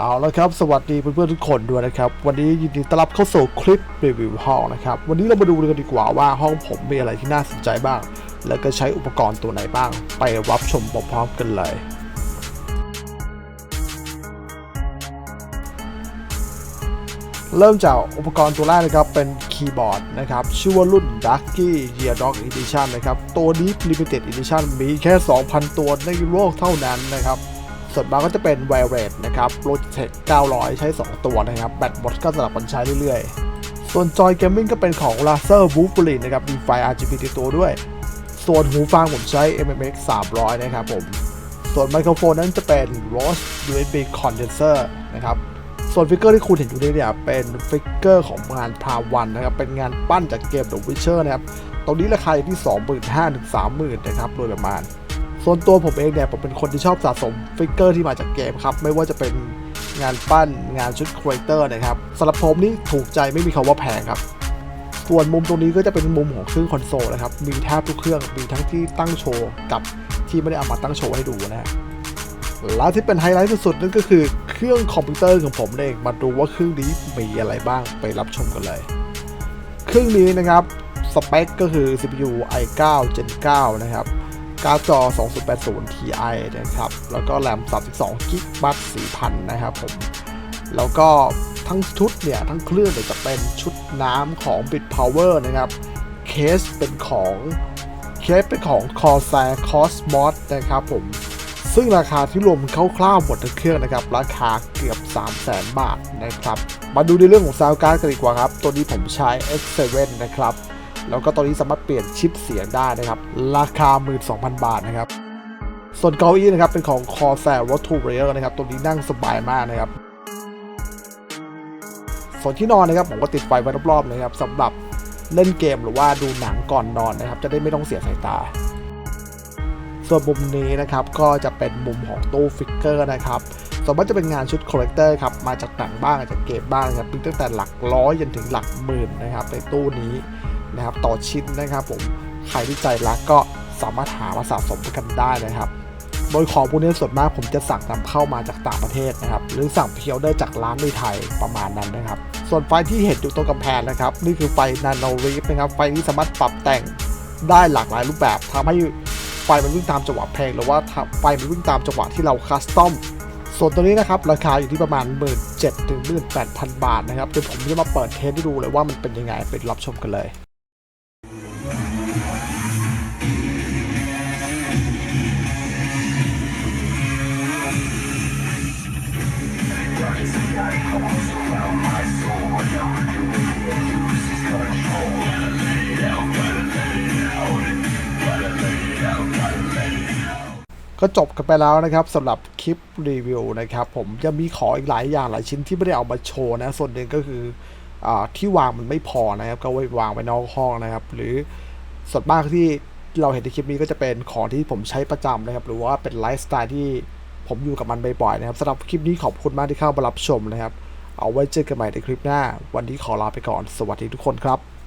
เอาละครับ สวัสดีเพื่อนๆทุกคนด้วยนะครับ วันนี้ยินดีต้อนรับเข้าสู่คลิปรีวิวห้องนะครับ วันนี้เรามาดูกันดีกว่าว่าห้องผมมีอะไรที่น่าสนใจบ้าง แล้วก็ใช้อุปกรณ์ตัวไหนบ้าง ไปรับชมพร้อมๆกันเลยเริ่มจากอุปกรณ์ตัวแรกนะครับ เป็นคีย์บอร์ดนะครับ ชื่อว่ารุ่น Ducky Year Dog Edition นะครับ ตัวนี้ Limited Edition มีแค่ 2,000 ตัวในโลกเท่านั้นนะครับ ส่วนมากก็จะเป็น w i r e s นะครับ Logitech 900 ใช้ 2 ตัวนะครับ แบตหมดก็สลับกันใช้เรื่อยๆ ส่วนจอยเกมมิ่งก็เป็นของ Razer Wolverine นะครับ มีไฟ RGB ติดตัวด้วย ส่วนหูฟังผมใช้ MMX 300 นะครับผม ส่วนไมโครโฟนนั้นจะเป็น Rode USB Condenser นะครับส่วนฟิกเกอร์ที่คุณเห็นอยู่นี้เนี่ยเป็นฟิกเกอร์ของงานพาวันนะครับ เป็นงานปั้นจากเกม The Witcher นะครับ ตรงนี้ราคาอยู่ที่ 25,000ถึง30,000 นะครับ โดยประมาณ ส่วนตัวผมเองเนี่ยผมเป็นคนที่ชอบสะสมฟิกเกอร์ที่มาจากเกมครับ ไม่ว่าจะเป็นงานปั้นงานชุดครีเอเตอร์นะครับสำหรับผมนี่ถูกใจไม่มีคำว่าแพงครับ ส่วนมุมตรงนี้ก็จะเป็นมุมของเครื่องคอนโซลนะครับ มีแทบทุกเครื่องมีทั้งที่ตั้งโชว์กับที่ไม่ได้เอามาตั้งโชว์ให้ดูนะฮะและที่เป็นไฮไลท์สุดๆนั่นก็คือเครื่องคอมพิวเตอร์ของผมเองมาดูว่าเครื่องนี้มีอะไรบ้างไปรับชมกันเลย เครื่องนี้นะครับสเปคก็คือ CPU i9 Gen 9 นะครับ การ์ดจอ 2080 Ti นะครับ แล้วก็แรม 32 g b บัต4,000 นะครับผม แล้วก็ทั้งชุดเนี่ย ทั้งเครื่องเนี่ยจะเป็นชุดน้ำของ Bit Power นะครับ เคสเป็นของเคสเป็นของ Corsair Cosmos นะครับผม ซึ่งราคาที่รวมคร่าวๆหมดทั้งเครื่องนะครับ ราคาเกือบ 3 0 0 0 0 0 บาทนะครับ มาดูในเรื่องของซาวการ์ดกันดีกว่าครับ ตัวนี้ผมใช้ X7 นะครับ แล้วก็ตัวนี้สามารถเปลี่ยนชิปเสียงได้นะครับ ราคา 12,000 บาทนะครับ ส่วนเก้าอี้นะครับเป็นของ Corsair r o t o r a i l นะครับ ตัวนี้นั่งสบายมากนะครับ ส่วนที่นอนนะครับผมก็ติดไฟไว้รอบๆนะครับสำหรับเล่นเกมหรือว่าดูหนังก่อนนอนนะครับ จะได้ไม่ต้องเสียสายตา ส่วนมุมนี้นะครับก็จะเป็นมุมของตู้ฟิกเกอร์นะครับส่วนมากจะเป็นงานชุดคอลเลกเตอร์ครับ มาจากหนังบ้างจากเกมบ้างครับตั้งแต่หลักร้อยจนถึงหลักหมื่นนะครับในตู้นี้ นะครับต่อชิ้นนะครับผมใครที่ใจรักก็สามารถหามาสะสมกันได้นะครับ โดยของพวกนี้ส่วนมากผมจะสั่งนำเข้ามาจากต่างประเทศนะครับ หรือสั่งเพียวได้จากร้านในไทยประมาณนั้นนะครับ ส่วนไฟที่เห็นอยู่ตรงกำแพงนะครับ นี่คือไฟนาโนรีฟนะครับ ไฟนี้สามารถปรับแต่งได้หลากหลายรูปแบบทำให้ไฟมันวิ่งตามจังหวะเพลงหรือว่าไฟมันวิ่งตามจังหวะที่เราคัสตอมส่วนตัวนี้นะครับ ราคาอยู่ที่ประมาณ 1 7 0 0 0ถึง18,000บาทนะครับเดี๋ยวผมจะมาเปิดเทสให้ดูเลยว่ามันเป็นยังไงไปรับชมกันเลย ก็จบกันไปแล้วนะครับสำหรับคลิปรีวิวนะครับ ผมจะมีของอีกหลายอย่างหลายชิ้นที่ไม่ได้เอามาโชว์นะ ส่วนหนึ่งก็คืออที่วางมันไม่พอนะครับ ก็ไว้วางไว้นอกห้องนะครับ หรือส่วนมากที่เราเห็นในคลิปนี้ก็จะเป็นของที่ผมใช้ประจำนะครับ หรือว่าเป็นไลฟ์สไตล์ที่ผมอยู่กับมันบ่อยๆนะครับสำหรับคลิปนี้ขอบคุณมากที่เข้ามารับชมนะครับ เอาไว้เจอกันใหม่ในคลิปหน้า วันนี้ขอลาไปก่อน สวัสดีทุกคนครับ